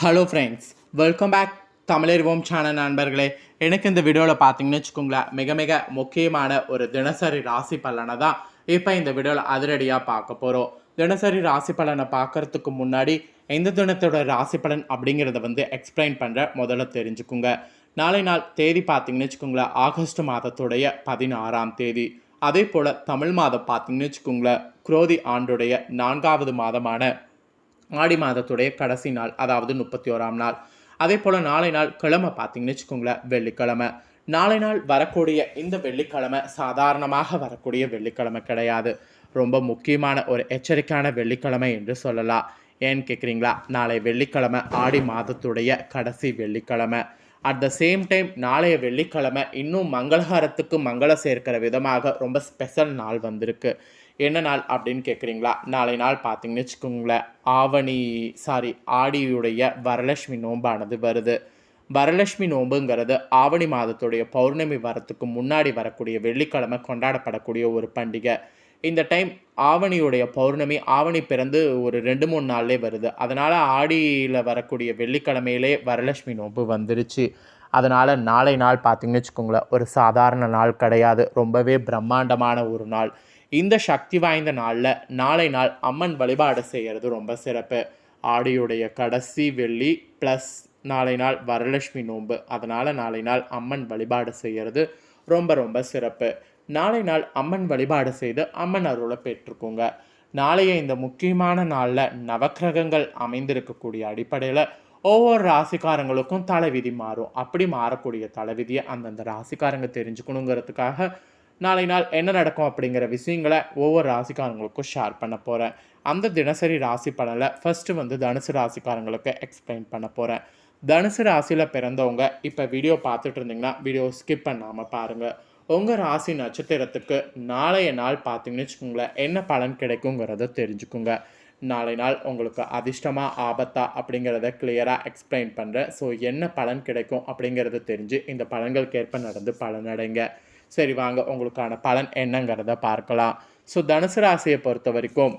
Hello friends welcome back Tamilarivom channel நண்பர்களே. எனக்கு இந்த வீடியோவில் பார்த்தீங்கன்னு வச்சுக்கோங்களேன் மிக மிக முக்கியமான ஒரு தினசரி ராசி பலனை தான் இப்போ இந்த வீடியோவில் அதிரடியாக பார்க்க போகிறோம் தினசரி ராசி பலனை பார்க்கறதுக்கு முன்னாடி எந்த தினத்தோட ராசி பலன் அப்படிங்கிறத வந்து எக்ஸ்பிளைன் பண்ணுற முதல்ல தெரிஞ்சுக்குங்க. நாளை நாள் தேதி பார்த்தீங்கன்னு வச்சுக்கோங்களேன் ஆகஸ்ட் மாதத்துடைய பதினாறாம் தேதி. அதே போல் தமிழ் மாதம் பார்த்தீங்கன்னு வச்சுக்கோங்களேன் குரோதி ஆண்டுடைய நான்காவது மாதமான ஆடி மாதத்துடைய கடைசி நாள் அதாவது முப்பத்தி ஓராம் நாள். அதே போல் நாளை நாள் கிழமை பார்த்தீங்கன்னு வச்சுக்கோங்களேன் வெள்ளிக்கிழமை. நாளை நாள் வரக்கூடிய இந்த வெள்ளிக்கிழமை சாதாரணமாக வரக்கூடிய வெள்ளிக்கிழமை கிடையாது. ரொம்ப முக்கியமான ஒரு எச்சரிக்கையான வெள்ளிக்கிழமை என்று சொல்லலாம். ஏன்னு கேட்குறீங்களா நாளை வெள்ளிக்கிழமை ஆடி மாதத்துடைய கடைசி வெள்ளிக்கிழமை. அட் த சேம் டைம் நாளைய வெள்ளிக்கிழமை இன்னும் மங்களகாரத்துக்கு மங்களம் சேர்க்கிற விதமாக ரொம்ப ஸ்பெஷல் நாள் வந்திருக்கு. என்ன நாள் அப்படின்னு கேட்குறீங்களா நாளை நாள் பார்த்தீங்கன்னு வச்சுக்கோங்களேன். ஆவணி சாரி ஆடியுடைய வரலட்சுமி நோம்பானது வருது. வரலட்சுமி நோம்புங்கிறது ஆவணி மாதத்துடைய பௌர்ணமி வரத்துக்கு முன்னாடி வரக்கூடிய வெள்ளிக்கிழமை கொண்டாடப்படக்கூடிய ஒரு பண்டிகை. இந்த டைம் ஆவணியுடைய பௌர்ணமி ஆவணி பிறந்து ஒரு ரெண்டு மூணு நாள்லே வருது. அதனால் ஆடியில் வரக்கூடிய வெள்ளிக்கிழமையிலே வரலட்சுமி நோன்பு வந்துருச்சு. அதனால் நாளை நாள் பார்த்தீங்கன்னு வச்சுக்கோங்களேன் ஒரு சாதாரண நாள் கிடையாது. ரொம்பவே பிரம்மாண்டமான ஒரு நாள். இந்த சக்தி வாய்ந்த நாளில் நாளை நாள் அம்மன் வழிபாடு செய்கிறது ரொம்ப சிறப்பு. ஆடியுடைய கடைசி வெள்ளி ப்ளஸ் நாளை நாள் வரலட்சுமி நோன்பு. அதனால் நாளை நாள் அம்மன் வழிபாடு செய்கிறது ரொம்ப ரொம்ப சிறப்பு. நாளை நாள் அம்மன் வழிபாடு செய்து அம்மன் அருளை பெற்றுக்கோங்க. நாளைய இந்த முக்கியமான நாளில் நவக்கிரகங்கள் அமைந்திருக்கக்கூடிய அடிப்படையில் ஒவ்வொரு ராசிக்காரங்களுக்கும் தலைவிதி மாறும். அப்படி மாறக்கூடிய தலைவிதியை அந்தந்த ராசிக்காரங்க தெரிஞ்சுக்கணுங்கிறதுக்காக நாளை நாள் என்ன நடக்கும் அப்படிங்கிற விஷயங்களை ஒவ்வொரு ராசிக்காரங்களுக்கும் ஷேர் பண்ண போகிறேன் அந்த தினசரி ராசி பலனில் ஃபஸ்ட்டு வந்து தனுசு ராசிக்காரங்களுக்கு எக்ஸ்பிளைன் பண்ண போகிறேன் தனுசு ராசியில் பிறந்தவங்க இப்போ வீடியோ பார்த்துட்டு இருந்தீங்கன்னா வீடியோ ஸ்கிப் பண்ணாமல் பாருங்கள் உங்கள் ராசி நட்சத்திரத்துக்கு நாளைய நாள் பார்த்தீங்கன்னு வச்சுக்கோங்களேன் என்ன பலன் கிடைக்குங்கிறத தெரிஞ்சுக்குங்க. நாளை நாள் உங்களுக்கு அதிர்ஷ்டமாக ஆபத்தா அப்படிங்கிறத கிளியராக எக்ஸ்பிளைன் பண்ணுறேன் ஸோ என்ன பலன் கிடைக்கும் அப்படிங்கிறத தெரிஞ்சு இந்த பலன்களுக்கேற்ப நடந்து பலனடைங்க. சரி வாங்க உங்களுக்கான பலன் என்னங்கிறத பார்க்கலாம். ஸோ தனுசு ராசியை பொறுத்த வரைக்கும்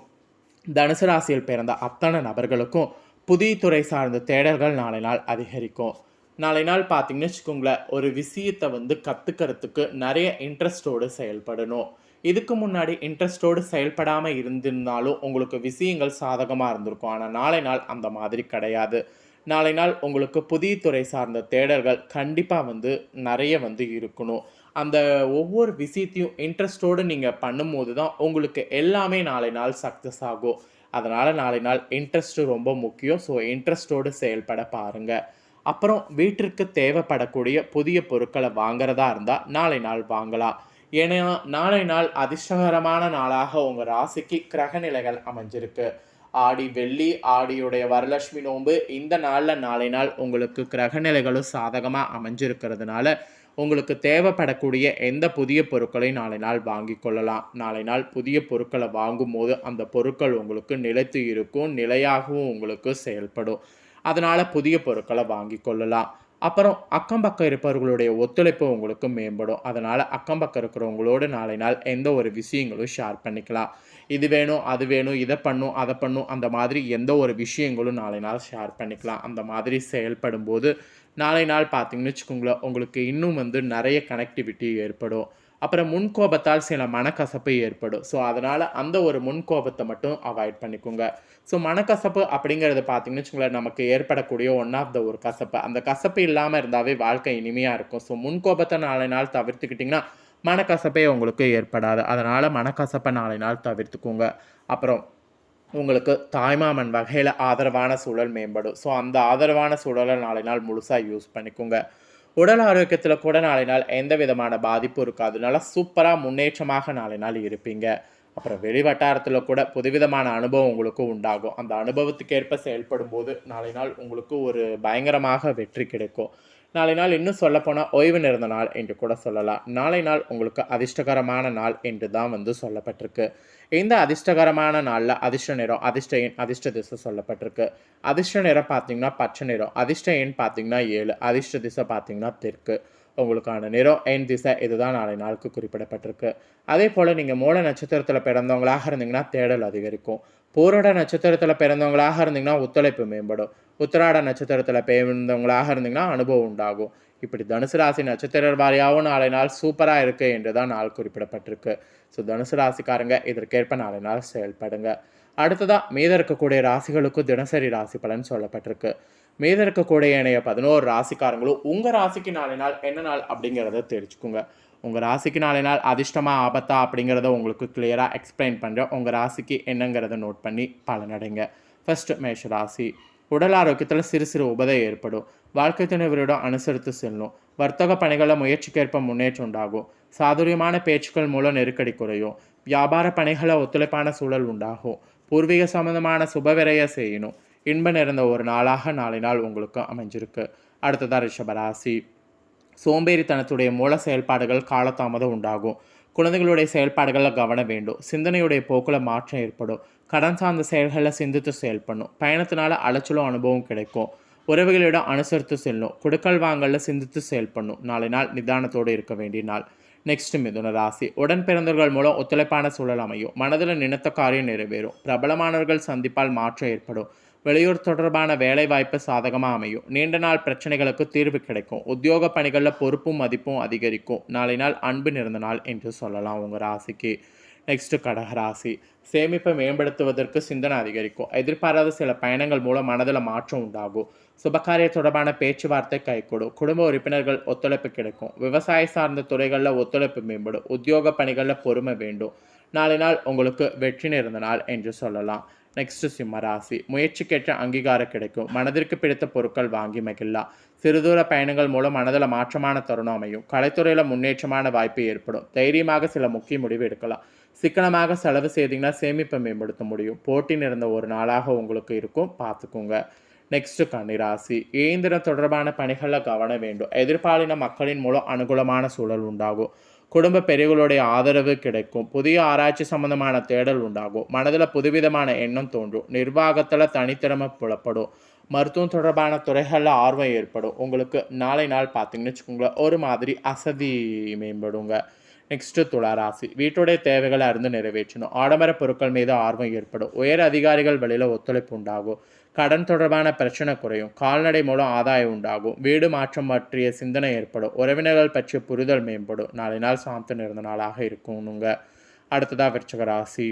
தனுசு ராசியில் பிறந்த அத்தனை நபர்களுக்கும் புதிய துறை சார்ந்த தேடல்கள் நாளை நாள் அதிகரிக்கும். நாளை நாள் பார்த்தீங்கன்னு வச்சுக்கோங்களேன் ஒரு விஷயத்தை வந்து கற்றுக்கிறதுக்கு நிறைய இன்ட்ரெஸ்டோடு செயல்படணும். இதுக்கு முன்னாடி இன்ட்ரெஸ்டோடு செயல்படாமல் இருந்திருந்தாலும் உங்களுக்கு விஷயங்கள் சாதகமாக இருந்திருக்கும். ஆனால் நாளை நாள் அந்த மாதிரி கிடையாது. நாளை நாள் உங்களுக்கு புதிய துறை சார்ந்த தேடல்கள் கண்டிப்பாக வந்து நிறைய வந்து இருக்கணும். அந்த ஒவ்வொரு விஷயத்தையும் இன்ட்ரெஸ்டோடு நீங்கள் பண்ணும்போது தான் உங்களுக்கு எல்லாமே நாளை நாள் சக்ஸஸ் ஆகும். அதனால் நாளை நாள் இன்ட்ரெஸ்ட்டு ரொம்ப முக்கியம். ஸோ இன்ட்ரெஸ்டோடு செயல்பட பாருங்கள் அப்புறம் வீட்டிற்கு தேவைப்படக்கூடிய புதிய பொருட்களை வாங்குறதா இருந்தால் நாளை நாள் வாங்கலாம். ஏன்னா நாளை நாள் அதிர்ஷ்டகரமான நாளாக உங்கள் ராசிக்கு கிரகநிலைகள் அமைஞ்சிருக்கு. ஆடி வெள்ளி ஆடியுடைய வரலட்சுமி நோன்பு இந்த நாளில் நாளை நாள் உங்களுக்கு கிரகநிலைகளும் சாதகமாக அமைஞ்சிருக்கிறதுனால உங்களுக்கு தேவைப்படக்கூடிய எந்த புதிய பொருட்களையும் நாளை நாள் வாங்கி கொள்ளலாம். நாளை நாள் புதிய பொருட்களை வாங்கும்போது அந்த பொருட்கள் உங்களுக்கு நிலைத்து இருக்கும் நிலையாகவும் உங்களுக்கு செயல்படும். அதனால் புதிய பொருட்களை வாங்கி கொள்ளலாம். அப்புறம் அக்கம் பக்கம் இருப்பவர்களுடைய ஒத்துழைப்பு உங்களுக்கு மேம்படும். அதனால் அக்கம் பக்கம் இருக்கிறவங்களோடு நாளை நாள் எந்த ஒரு விஷயங்களும் ஷேர் பண்ணிக்கலாம். இது வேணும் அது வேணும் இதை பண்ணும் அதை பண்ணும் அந்த மாதிரி எந்த ஒரு விஷயங்களும் நாளை நாள் ஷேர் பண்ணிக்கலாம். அந்த மாதிரி செயல்படும் போது நாளை நாள் பார்த்தீங்கன்னு வச்சுக்கோங்களேன் உங்களுக்கு இன்னும் வந்து நிறைய கனெக்டிவிட்டி ஏற்படும். அப்புறம் முன்கோபத்தால் சில மனக்கசப்பு ஏற்படும். ஸோ அதனால் அந்த ஒரு முன்கோபத்தை மட்டும் அவாய்ட் பண்ணிக்கோங்க. ஸோ மனக்கசப்பு அப்படிங்கிறது பார்த்தீங்கன்னு வச்சுக்கோங்களேன் நமக்கு ஏற்படக்கூடிய ஒன் ஆஃப் த ஒரு கசப்பு. அந்த கசப்பு இல்லாமல் இருந்தாவே வாழ்க்கை இனிமையாக இருக்கும். ஸோ முன்கோபத்தை நாளை நாள் தவிர்த்துக்கிட்டிங்கன்னா மனக்கசப்பே உங்களுக்கு ஏற்படாது. அதனால் மனக்கசப்பை நாளை நாள் தவிர்த்துக்கோங்க. அப்புறம் உங்களுக்கு தாய்மாமன் வகையில் ஆதரவான சூழல் மேம்படும். ஸோ அந்த ஆதரவான சூழலை நாளை நாள் முழுசாக யூஸ் பண்ணிக்கோங்க. உடல் ஆரோக்கியத்தில் கூட நாளை நாள் எந்த விதமான பாதிப்பும் இருக்காது. நல்லா சூப்பராக முன்னேற்றமாக நாளை நாள் இருப்பீங்க. அப்புறம் வெளி வட்டாரத்தில் கூட புதுவிதமான அனுபவம் உங்களுக்கு உண்டாகும். அந்த அனுபவத்துக்கேற்ப செயல்படும் போது நாளை நாள் உங்களுக்கு ஒரு பயங்கரமாக வெற்றி கிடைக்கும். நாளை நாள் இன்னும் சொல்லப்போனால் ஓய்வு நிறந்த நாள் என்று கூட சொல்லலாம். நாளை நாள் உங்களுக்கு அதிர்ஷ்டகரமான நாள் என்று தான் வந்து சொல்லப்பட்டிருக்கு. இந்த அதிர்ஷ்டகரமான நாளில் அதிர்ஷ்ட நிறம் அதிர்ஷ்ட எண் அதிர்ஷ்ட திசை சொல்லப்பட்டிருக்கு. அதிர்ஷ்ட நிறம் பார்த்தீங்கன்னா பச்சை நிறம் அதிர்ஷ்ட எண் பார்த்தீங்கன்னா ஏழு அதிர்ஷ்ட திசை பார்த்தீங்கன்னா தெற்கு. உங்களுக்கான நிறம் எண் திசை இதுதான் நாளை நாளுக்கு குறிப்பிடப்பட்டிருக்கு. அதே போல் நீங்கள் மூல நட்சத்திரத்தில் பிறந்தவங்களாக இருந்தீங்கன்னா தேடல் அதிகரிக்கும். பூரோட நட்சத்திரத்தில் பிறந்தவங்களாக இருந்தீங்கன்னா ஒத்துழைப்பு மேம்படும். உத்திராட நட்சத்திரத்தில் பிறந்தவங்களாக இருந்தீங்கன்னா அனுபவம் உண்டாகும். இப்படி தனுசு ராசி நட்சத்திர வாரியாகவும் நாளை நாள் சூப்பராக இருக்குது என்று தான் நாள் குறிப்பிடப்பட்டிருக்கு. ஸோ தனுசு ராசிக்காரங்க இதற்கேற்ப நாளை நாள் செயல்படுங்க. அடுத்ததாக மீத இருக்கக்கூடிய ராசிகளுக்கும் தினசரி ராசி பலன் சொல்லப்பட்டிருக்கு. மீத இருக்கக்கூடிய இணைய பதினோரு ராசிக்காரங்களும் உங்கள் ராசிக்கு நாளை நாள் என்ன நாள் அப்படிங்கிறத தெரிஞ்சுக்குங்க. உங்கள் ராசிக்கு நாளை நாள் அதிர்ஷ்டமாக ஆபத்தா அப்படிங்கிறத உங்களுக்கு கிளியராக எக்ஸ்பிளைன் பண்ணுறேன் உங்கள் ராசிக்கு என்னங்கிறத நோட் பண்ணி பலனடைங்க ஃபஸ்ட்டு மேஷ ராசி. உடல் ஆரோக்கியத்தில் சிறு சிறு உபதை ஏற்படும். வாழ்க்கை துணைவரிடம் அனுசரித்து செல்லும். வர்த்தக பணிகளில் முயற்சிக்கேற்ப முன்னேற்றம் உண்டாகும். சாதுரியமான பேச்சுக்கள் மூலம் நெருக்கடி குறையும். வியாபார பணிகளை ஒத்துழைப்பான சூழல் உண்டாகும். பூர்வீக சம்பந்தமான சுபவிரைய செய்யணும். இன்ப நிறைந்த ஒரு நாளாக நாளை நாள் உங்களுக்கு அமைஞ்சிருக்கு. அடுத்ததாக ரிஷபராசி சோம்பேறித்தனத்துடைய மூல செயல்பாடுகள் காலதாமதம் உண்டாகும். குழந்தைகளுடைய செயல்பாடுகளில் கவனம் வேண்டும். சிந்தனையுடைய போக்கில் மாற்றம் ஏற்படும். கடன் சார்ந்த செயல்களில் சிந்தித்து செயல்படணும். பயணத்தினால அலைச்சலும் அனுபவம் கிடைக்கும். உறவுகளிடம் அனுசரித்து செல்லும் கொடுக்கல் வாங்கலில் சிந்தித்து செயல்படணும். நாளை நாள் நிதானத்தோடு இருக்க வேண்டிய நாள். நெக்ஸ்ட் மிதுன ராசி. உடன் பிறந்தவர்கள் மூலம் ஒத்துழைப்பான சூழல் அமையும். மனதில் நினைத்த காரியம் நிறைவேறும். பிரபலமானவர்கள் சந்திப்பால் மாற்றம் ஏற்படும். வெளியூர் தொடர்பான வேலைவாய்ப்பு சாதகமாக அமையும். நீண்ட நாள் பிரச்சனைகளுக்கு தீர்வு கிடைக்கும். உத்தியோக பணிகளில் பொறுப்பும் மதிப்பும் அதிகரிக்கும். நாளை நாள் அன்பு நிறந்த நாள் என்று சொல்லலாம் உங்கள் ராசிக்கு. நெக்ஸ்ட்டு கடகராசி சேமிப்பை மேம்படுத்துவதற்கு சிந்தனை அதிகரிக்கும். எதிர்பாராத சில பயணங்கள் மூலம் மனதில் மாற்றம் உண்டாகும். சுபகாரிய தொடர்பான பேச்சுவார்த்தை கைகூடும். குடும்ப உறுப்பினர்கள் ஒத்துழைப்பு கிடைக்கும். விவசாய சார்ந்த துறைகளில் ஒத்துழைப்பு மேம்படும். உத்தியோக பணிகளில் பொறுமை வேண்டும். நாளை நாள் உங்களுக்கு வெற்றி நிறந்த நாள் என்று சொல்லலாம். நெக்ஸ்ட் சிம்மராசி முயற்சிக்கேற்ற அங்கீகாரம் கிடைக்கும். மனதிற்கு பிடித்த பொருட்கள் வாங்கி மகிழலாம். சிறுதூர பயணங்கள் மூலம் மனதில் மாற்றமான தருணம் அமையும். கலைத்துறையில் முன்னேற்றமான வாய்ப்பு ஏற்படும். தைரியமாக சில முக்கிய முடிவு எடுக்கலாம். சிக்கனமாக செலவு செய்தீங்கன்னா சேமிப்பை மேம்படுத்த முடியும். போட்டி நிறைந்த ஒரு நாளாக உங்களுக்கு இருக்கும். பார்த்துக்கோங்க. நெக்ஸ்ட் கன்னிராசி இயந்திரம் தொடர்பான பணிகளில் கவனம் வேண்டும். எதிர்பாலின மக்களின் மூலம் அனுகூலமான சூழல் உண்டாகும். குடும்ப பெரியவர்களுடைய ஆதரவு கிடைக்கும். புதிய ஆராய்ச்சி சம்பந்தமான தேடல் உண்டாகும். மனதில் புதுவிதமான எண்ணம் தோன்றும். நிர்வாகத்தில் தனித்திறமை புலப்படும். மருத்துவம் தொடர்பான துறைகளில் ஆர்வம் ஏற்படும். உங்களுக்கு நாளை நாள் பார்த்தீங்கன்னு வச்சுக்கோங்களேன் ஒரு மாதிரி அசதி மேம்படுங்க. நெக்ஸ்ட்டு துளாராசி வீட்டுடைய தேவைகளை அறிந்து நிறைவேற்றணும். ஆடம்பர பொருட்கள் மீது ஆர்வம் ஏற்படும். உயர் அதிகாரிகள் வழியில் ஒத்துழைப்பு உண்டாகும். கடன் தொடர்பான பிரச்சனை குறையும். கால்நடை மூலம் ஆதாயம் உண்டாகும். வீடு மாற்றம் பற்றிய சிந்தனை ஏற்படும். உறவினர்கள் பற்றிய புரிதல் மேம்படும். நாளை நாள் சாந்தம் இருந்த நாளாக இருக்கணுங்க அடுத்ததாக விருச்சக ராசி.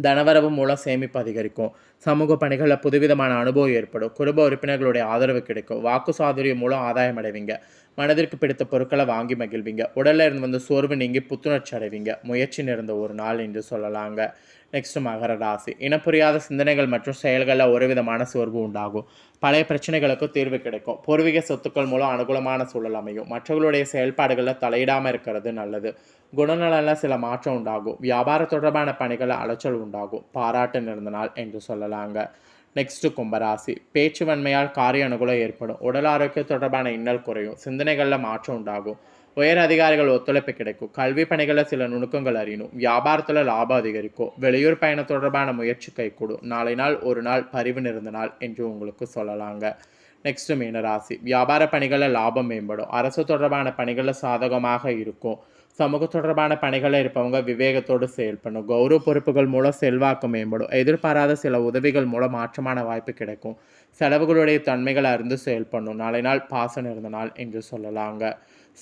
தனவரவு மூலம் சேமிப்பு அதிகரிக்கும். சமூக பணிகளில் புதுவிதமான அனுபவம் ஏற்படும். குடும்ப உறுப்பினர்களுடைய ஆதரவு கிடைக்கும். வாக்கு சாதுரியம் மூலம் ஆதாயம் அடைவீங்க. மனதிற்கு பிடித்த பொருட்களை வாங்கி மகிழ்வீங்க. உடலில் இருந்து வந்து சோர்வு நீங்கி புத்துணர்ச்சி அடைவீங்க. முயற்சி நிறைந்த ஒரு நாள் என்று சொல்லலாங்க. நெக்ஸ்ட் மகர ராசி. இனப்புரியாத சிந்தனைகள் மற்றும் செயல்களில் ஒரு விதமான சோர்வு உண்டாகும். பழைய பிரச்சனைகளுக்கு தீர்வு கிடைக்கும். பூர்வீக சொத்துக்கள் மூலம் அனுகூலமான சூழல் அமையும். மற்றவர்களுடைய செயல்பாடுகளில் தலையிடாமல் இருக்கிறது நல்லது. குணநலனில் சில மாற்றம் உண்டாகும். வியாபார தொடர்பான பணிகளை அலைச்சல் உண்டாகும். பாராட்டு நிறந்த நாள் என்று சொல்லலாங்க. நெக்ஸ்ட் கும்பராசி. பேச்சு வன்மையால் காரிய அனுகூலம் ஏற்படும். உடல் ஆரோக்கியம் தொடர்பான இன்னல் குறையும். சிந்தனைகளில் மாற்றம் உண்டாகும். உயர் அதிகாரிகள் ஒத்துழைப்பு கிடைக்கும். கல்வி பணிகளில் சில நுணுக்கங்கள் அறியணும். வியாபாரத்தில் லாபம் அதிகரிக்கும். வெளியூர் பயணம் தொடர்பான முயற்சி கைகூடும். நாளை நாள் ஒரு நாள் பரிவு நிறந்த நாள் என்று உங்களுக்கு சொல்லலாங்க. நெக்ஸ்ட் மீனராசி. வியாபார பணிகளில் லாபம் மேம்படும். அரசு தொடர்பான பணிகளில் சாதகமாக இருக்கும். சமூக தொடர்பான பணிகளில் இருப்பவங்க விவேகத்தோடு செயல்படணும். கௌரவ பொறுப்புகள் மூலம் செல்வாக்கு மேம்படும். எதிர்பாராத சில உதவிகள் மூலம் மாற்றமான வாய்ப்பு கிடைக்கும். செலவுகளுடைய தன்மைகளை அறிந்து செயல்படணும். நாளை நாள் பாசம் இருந்த நாள் என்று சொல்லலாங்க.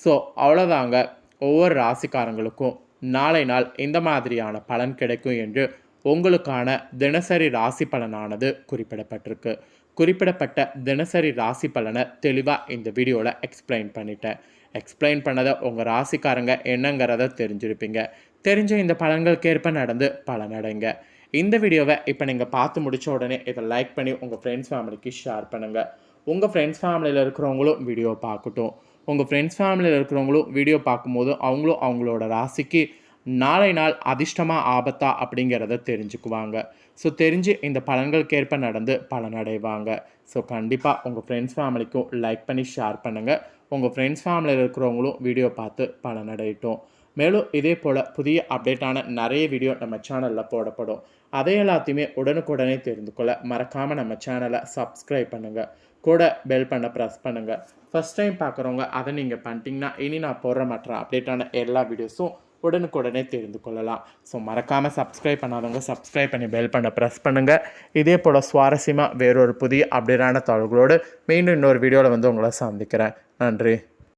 ஸோ அவ்வளோதாங்க ஒவ்வொரு ராசிக்காரங்களுக்கும் நாளை நாள் இந்த மாதிரியான பலன் கிடைக்கும் என்று உங்களுக்கான தினசரி ராசி பலனானது குறிப்பிடப்பட்டிருக்கு. குறிப்பிடப்பட்ட தினசரி ராசி பலனை தெளிவாக இந்த வீடியோவில் எக்ஸ்பிளைன் பண்ணிட்டேன். எக்ஸ்பிளைன் பண்ணதை உங்கள் ராசிக்காரங்க என்னங்கிறத தெரிஞ்சிருப்பீங்க. தெரிஞ்ச இந்த பலன்களுக்கேற்ப நடந்து பலனடைங்க இந்த வீடியோவை இப்போ நீங்கள் பார்த்து முடித்த உடனே இதை லைக் பண்ணி உங்கள் ஃப்ரெண்ட்ஸ் ஃபேமிலிக்கு ஷேர் பண்ணுங்கள் உங்கள் ஃப்ரெண்ட்ஸ் ஃபேமிலியில் இருக்கிறவங்களும் வீடியோ பார்க்கட்டும். உங்கள் ஃப்ரெண்ட்ஸ் ஃபேமிலியில் இருக்கிறவங்களும் வீடியோ பார்க்கும்போது அவங்களும் அவங்களோட ராசிக்கு நாளை நாள் அதிர்ஷ்டமாக ஆபத்தா அப்படிங்கிறத தெரிஞ்சுக்குவாங்க. ஸோ தெரிஞ்சு இந்த பலன்களுக்கேற்ப நடந்து பலனடைவாங்க ஸோ கண்டிப்பாக உங்கள் ஃப்ரெண்ட்ஸ் ஃபேமிலிக்கும் லைக் பண்ணி ஷேர் பண்ணுங்கள் உங்கள் ஃப்ரெண்ட்ஸ் ஃபேமிலியில் இருக்கிறவங்களும் வீடியோ பார்த்து பலனடையட்டும். மேலும் இதே போல் புதிய அப்டேட்டான நிறைய வீடியோ நம்ம சேனலில் போடப்படும். அதை எல்லாத்தையுமே உடனுக்குடனே தெரிந்து கொள்ள மறக்காமல் நம்ம சேனலை சப்ஸ்கிரைப் பண்ணுங்கள் கூட பெல் பண்ண ப்ரெஸ் பண்ணுங்கள் ஃபஸ்ட் டைம் பார்க்குறவங்க அதை நீங்கள் பண்ணிட்டீங்கன்னா இனி நான் போடுற மற்ற அப்டேட்டான எல்லா வீடியோஸும் உடனுக்குடனே தெரிந்து கொள்ளலாம். ஸோ மறக்காமல் சப்ஸ்கிரைப் பண்ணாதவங்க சப்ஸ்கிரைப் பண்ணி பெல் பண்ண ப்ரெஸ் பண்ணுங்கள் இதே போல் சுவாரஸ்யமாக வேறொரு புதிய அப்டேட்டான தகவல்களோடு மீண்டும் இன்னொரு வீடியோவில் வந்து உங்களை சந்திக்கிறேன். நன்றி.